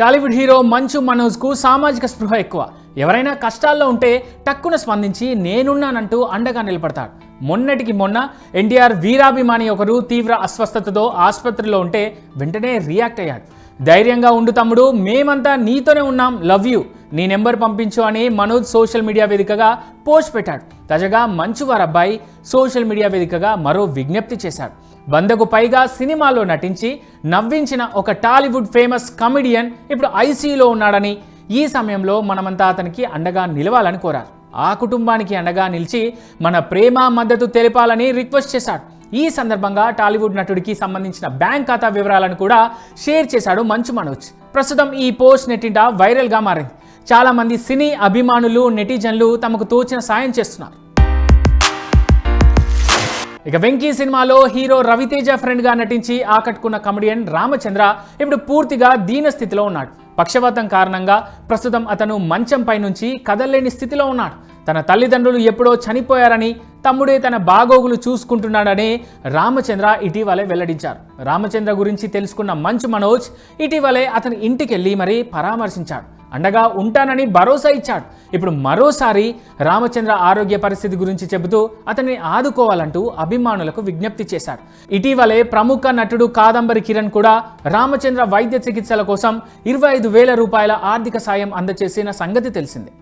Tollywood hero మంచు మనోజ్కు సామాజిక స్పృహ ఎక్కువ. ఎవరైనా కష్టాల్లో ఉంటే టక్కున స్పందించి నేనున్నానంటూ అండగా నిలబడతాడు. మొన్నటికి మొన్న ఎన్టీఆర్ వీరాభిమాని ఒకరు తీవ్ర అస్వస్థతతో ఆసుపత్రిలో ఉంటే వెంటనే రియాక్ట్ అయ్యాడు. ధైర్యంగా ఉండు తమ్ముడు మేమంతా నీతోనే ఉన్నాం లవ్ యూ. నీ నెంబర్ పంపించు అని మనోజ్ సోషల్ మీడియా వేదికగా పోస్ట్ పెట్టాడు. తాజాగా మంచువారు అబ్బాయి సోషల్ మీడియా వేదికగా మరో విజ్ఞప్తి చేశాడు వందకు పైగా సినిమాల్లో నటించి నవ్వించిన ఒక టాలీవుడ్ ఫేమస్ కమెడియన్ ఇప్పుడు ఐసీయూలో ఉన్నాడని ఈ సమయంలో మనమంతా అతనికి అండగా నిలవాలని కోరారు. ఆ కుటుంబానికి అండగా నిలిచి మన ప్రేమ మద్దతు తెలిపాలని రిక్వెస్ట్ చేశాడు. ఈ సందర్భంగా టాలీవుడ్ నటుడికి సంబంధించిన బ్యాంక్ ఖాతా వివరాలను కూడా షేర్ చేశాడు మంచు మనోజ్. ప్రస్తుతం ఈ పోస్ట్ నెట్టింట వైరల్గా మారింది. చాలామంది సినీ అభిమానులు నెటిజన్లు తమకు తోచిన సాయం చేస్తున్నారు. ఇక వెంకీ సినిమాలో హీరో రవితేజ ఫ్రెండ్గా నటించి ఆకట్టుకున్న కమెడియన్ రామచంద్ర ఇప్పుడు పూర్తిగా దీన స్థితిలో ఉన్నాడు. పక్షవాతం కారణంగా ప్రస్తుతం అతను మంచంపై నుంచి కదలలేని స్థితిలో ఉన్నాడు. తన తల్లిదండ్రులు ఎప్పుడో చనిపోయారని తమ్ముడే తన బాగోగులు చూసుకుంటున్నాడని రామచంద్ర ఇటీవలే వెల్లడించారు. రామచంద్ర గురించి తెలుసుకున్న మంచు మనోజ్ ఇటీవలే అతని ఇంటికెళ్ళి మరీ పరామర్శించాడు. అండగా ఉంటానని భరోసా ఇచ్చాడు. ఇప్పుడు మరోసారి రామచంద్ర ఆరోగ్య పరిస్థితి గురించి చెబుతూ అతన్ని ఆదుకోవాలంటూ అభిమానులకు విజ్ఞప్తి చేశాడు ఇటీవలే ప్రముఖ నటుడు కాదంబరి కిరణ్ కూడా రామచంద్ర వైద్య చికిత్సల కోసం ఇరవై ఐదు వేల రూపాయల ఆర్థిక సాయం అందజేసిన సంగతి తెలిసిందే.